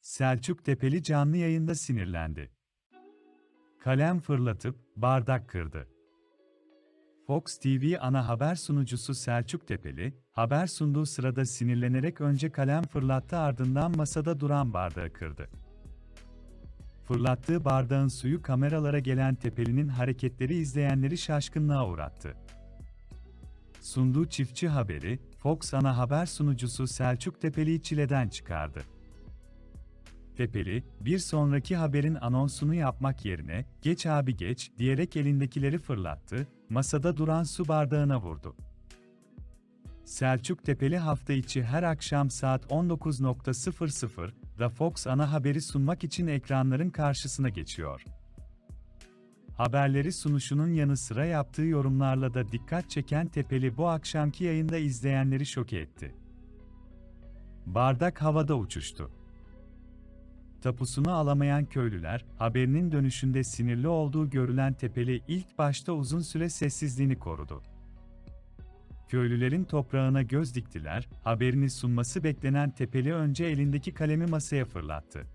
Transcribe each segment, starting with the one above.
Selçuk Tepeli canlı yayında sinirlendi. Kalem fırlatıp bardak kırdı. Fox TV ana haber sunucusu Selçuk Tepeli, haber sunduğu sırada sinirlenerek önce kalem fırlattı ardından masada duran bardağı kırdı. Fırlattığı bardağın suyu kameralara gelen Tepeli'nin hareketleri izleyenleri şaşkınlığa uğrattı. Sunduğu çiftçi haberi, Fox ana haber sunucusu Selçuk Tepeli'yi çileden çıkardı. Tepeli, bir sonraki haberin anonsunu yapmak yerine, geç abi geç, diyerek elindekileri fırlattı, masada duran su bardağına vurdu. Selçuk Tepeli hafta içi her akşam saat 19.00'da Fox ana haberi sunmak için ekranların karşısına geçiyor. Haberleri sunuşunun yanı sıra yaptığı yorumlarla da dikkat çeken Tepeli bu akşamki yayında izleyenleri şoke etti. Bardak havada uçuştu. Tapusunu alamayan köylüler, haberinin dönüşünde sinirli olduğu görülen Tepeli ilk başta uzun süre sessizliğini korudu. Köylülerin toprağına göz diktiler, haberini sunması beklenen Tepeli önce elindeki kalemi masaya fırlattı.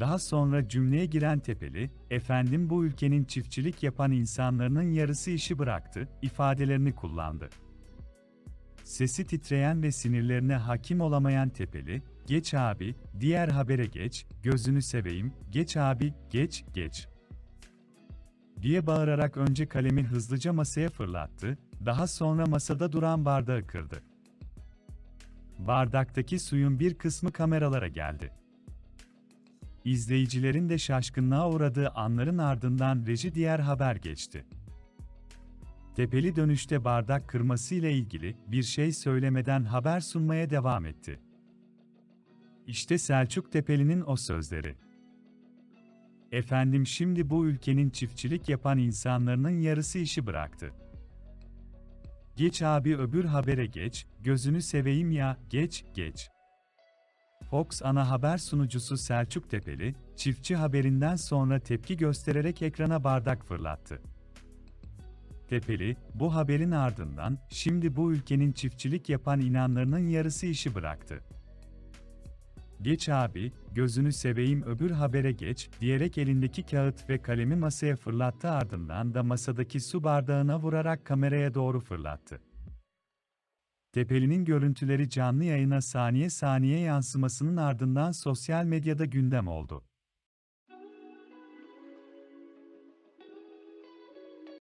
Daha sonra cümleye giren Tepeli, efendim bu ülkenin çiftçilik yapan insanların yarısı işi bıraktı, ifadelerini kullandı. Sesi titreyen ve sinirlerine hakim olamayan Tepeli, geç abi, diğer habere geç, gözünü seveyim, geç abi, geç, geç. diye bağırarak önce kalemi hızlıca masaya fırlattı, daha sonra masada duran bardağı kırdı. Bardaktaki suyun bir kısmı kameralara geldi. İzleyicilerin de şaşkınlığa uğradığı anların ardından reji diğer haber geçti. Tepeli dönüşte bardak kırması ile ilgili bir şey söylemeden haber sunmaya devam etti. İşte Selçuk Tepeli'nin o sözleri. Efendim şimdi bu ülkenin çiftçilik yapan insanların yarısı işi bıraktı. Geç abi öbür habere geç, gözünü seveyim ya, geç, geç. Fox ana haber sunucusu Selçuk Tepeli, çiftçi haberinden sonra tepki göstererek ekrana bardak fırlattı. Tepeli, bu haberin ardından, şimdi bu ülkenin çiftçilik yapan inanlarının yarısı işi bıraktı. Geç abi, gözünü seveyim öbür habere geç, diyerek elindeki kağıt ve kalemi masaya fırlattı ardından da masadaki su bardağına vurarak kameraya doğru fırlattı. Tepeli'nin görüntüleri canlı yayına saniye saniye yansımasının ardından sosyal medyada gündem oldu.